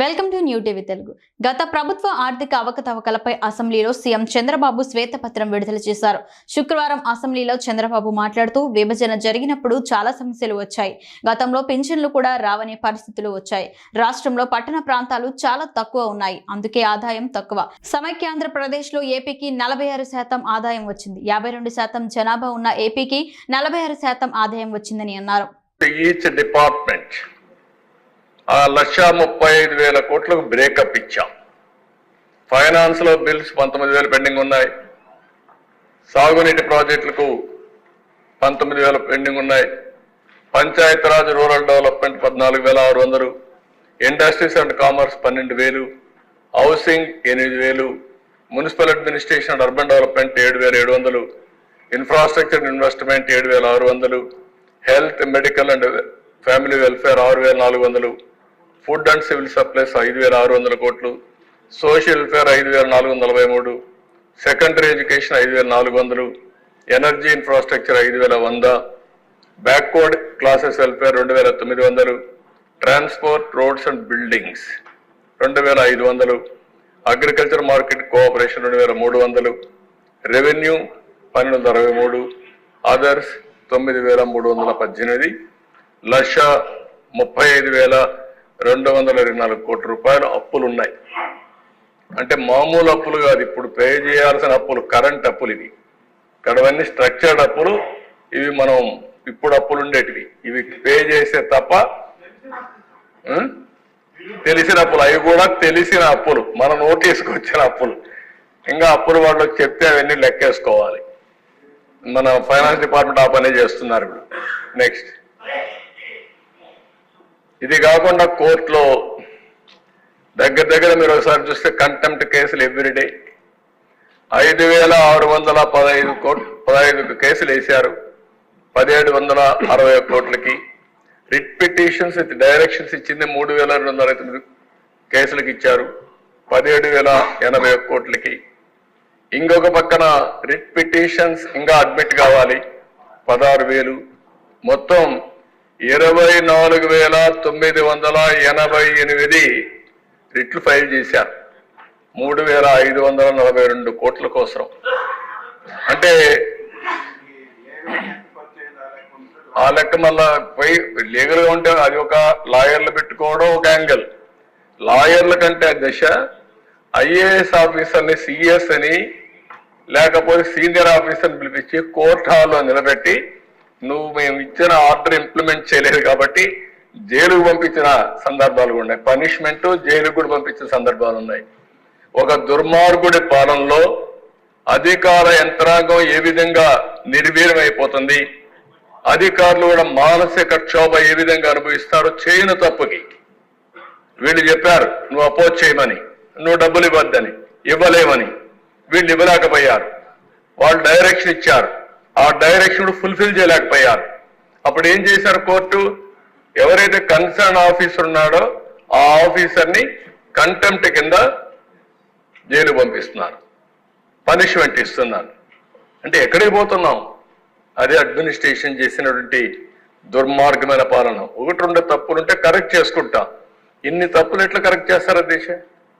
Welcome to new TV Telugu. గత ప్రభుత్వ ఆర్థిక అవకతవకలపై అసెంబ్లీలో సీఎం చంద్రబాబు శ్వేతపత్రం విడుదల చేశారు. శుక్రవారం అసెంబ్లీలో చంద్రబాబు మాట్లాడుతూ విభజన జరిగినప్పుడు చాలా సమస్యలు వచ్చాయి. గతంలో పింఛన్లు కూడా రావని పరిస్థితులు వచ్చాయి. రాష్ట్రంలో పట్టణ ప్రాంతాలు చాలా తక్కువ ఉన్నాయి. అందుకే ఆదాయం తక్కువ. సమైక్య ఆంధ్రప్రదేశ్లో ఏపీకి నలభై ఆరు శాతం ఆదాయం వచ్చింది. యాభై రెండు శాతం జనాభా ఉన్న ఏపీకి నలభై ఆరు శాతం ఆదాయం వచ్చిందని అన్నారు. డిపార్ట్మెంట్ ఆ లక్ష ముప్పై ఐదు వేల కోట్లకు బ్రేకప్ ఇచ్చాం. ఫైనాన్స్లో బిల్స్ పంతొమ్మిది వేలు పెండింగ్ ఉన్నాయి. సాగునీటి ప్రాజెక్టులకు పంతొమ్మిది వేల పెండింగ్ ఉన్నాయి. పంచాయతీరాజ్ రూరల్ డెవలప్మెంట్ పద్నాలుగు వేల ఆరు వందలు. ఇండస్ట్రీస్ అండ్ కామర్స్ పన్నెండు వేలు. హౌసింగ్ ఎనిమిది వేలు. Municipal administration and urban development ఏడు వేల ఏడు వందలు. ఇన్ఫ్రాస్ట్రక్చర్ ఇన్వెస్ట్మెంట్ ఏడు వేల ఆరు వందలు. Health medical and family welfare ఆరు వేల నాలుగు వందలు. ఫుడ్ అండ్ సివిల్ సప్లైస్ ఐదు వేల ఆరు వందల కోట్లు సోషల్ వెల్ఫేర్ ఐదు వేల నాలుగు వందల నలభై మూడు సెకండరీ ఎడ్యుకేషన్ ఐదు వేల నాలుగు వందలు ఎనర్జీ ఇన్ఫ్రాస్ట్రక్చర్ ఐదు వేల వంద బ్యాక్వర్డ్ క్లాసెస్ వెల్ఫేర్ రెండు వేల తొమ్మిది వందలు ట్రాన్స్పోర్ట్ రోడ్స్ అండ్ బిల్డింగ్స్ రెండు వేల ఐదు వందలు అగ్రికల్చర్ మార్కెట్ కోఆపరేషన్ రెండు వేల మూడు వందలు రెవెన్యూ పన్నెండు వందల అరవై మూడు అదర్స్ తొమ్మిది వేల మూడు వందల పద్దెనిమిది లక్ష ముప్పై ఐదు వేల రెండు వందల ఇరవై నాలుగు కోట్ల రూపాయలు అప్పులు ఉన్నాయి అంటే మామూలు అప్పులు కాదు ఇప్పుడు పే చేయాల్సిన అప్పులు కరెంట్ అప్పులు ఇవి. ఇక్కడవన్నీ స్ట్రక్చర్డ్ అప్పులు ఇవి మనం ఇప్పుడు అప్పులు ఉండేటివి. ఇవి పే చేసే తప్ప తెలిసిన అప్పులు అవి కూడా తెలిసిన అప్పులు మన నోటీస్కి వచ్చిన అప్పులు. ఇంకా అప్పులు వాళ్ళకి చెప్తే అవన్నీ లెక్కేసుకోవాలి. మన ఫైనాన్స్ డిపార్ట్మెంట్ ఆ పనే చేస్తున్నారు ఇప్పుడు. నెక్స్ట్ ఇది కాకుండా కోర్టులో దగ్గర దగ్గర మీరు ఒకసారి చూస్తే కంటెంప్ట్ కేసులు ఎవ్రీడే ఐదు వేల ఆరు వందల పదహైదు కోట్ పదహైదు కేసులు వేశారు. పదిహేడు వందల అరవై కోట్లకి. రిట్ పిటిషన్స్ విత్ డైరెక్షన్స్ ఇచ్చింది మూడు వేల రెండు వందల తొమ్మిది కేసులకు ఇచ్చారు. పదిహేడు వేల ఎనభై ఒక్క కోట్లకి. ఇంకొక పక్కన రిట్ పిటిషన్స్ ఇంకా అడ్మిట్ కావాలి. పదహారు వేలు. మొత్తం ఇరవై నాలుగు వేల తొమ్మిది వందల ఎనభై ఎనిమిది రిట్లు ఫైల్ చేశారు. మూడు వేల ఐదు వందల నలభై రెండు కోట్ల కోసం అంటే ఆ లెక్క మళ్ళా పోయి ఉంటే అది ఒక లాయర్లు పెట్టుకోవడం ఒక యాంగిల్. లాయర్ల కంటే దశ ఐఏఎస్ ఆఫీసర్ని సిఎస్ అని లేకపోతే సీనియర్ ఆఫీసర్ని పిలిపించి కోర్ట్ హాల్లో నిలబెట్టి నువ్వు మేము ఇచ్చిన ఆర్డర్ ఇంప్లిమెంట్ చేయలేదు కాబట్టి జైలుకు పంపించిన సందర్భాలు కూడా ఉన్నాయి. పనిష్మెంట్ జైలుకు కూడా పంపించిన సందర్భాలు ఉన్నాయి. ఒక దుర్మార్గుడి పాలనలో అధికార యంత్రాంగం ఏ విధంగా నిర్వీర్యం అయిపోతుంది అధికారులు కూడా మానసిక క్షోభ ఏ విధంగా అనుభవిస్తారో చేయని తప్పుకి వీళ్ళు చెప్పారు నువ్వు అపోజ్ చేయమని నువ్వు డబ్బులు ఇవ్వద్దని ఇవ్వలేమని. వీళ్ళు ఇవ్వలేకపోయారు. వాళ్ళు డైరెక్షన్ ఇచ్చారు. ఆ డైరెక్షన్ ఫుల్ఫిల్ చేయలేకపోయారు. అప్పుడు ఏం చేశారు కోర్టు? ఎవరైతే కన్సర్న్ ఆఫీసర్ ఉన్నాడో ఆ ఆఫీసర్ని కంటెంప్ట్ కింద జైలు పంపిస్తున్నారు. పనిష్మెంట్ ఇస్తున్నారు. అంటే ఎక్కడికి పోతున్నాం? అదే అడ్మినిస్ట్రేషన్ చేసినటువంటి దుర్మార్గమైన పాలన. ఒకటి రెండు తప్పులుంటే కరెక్ట్ చేసుకుంటాం. ఇన్ని తప్పులు ఎట్లా కరెక్ట్ చేస్తారా దేశం?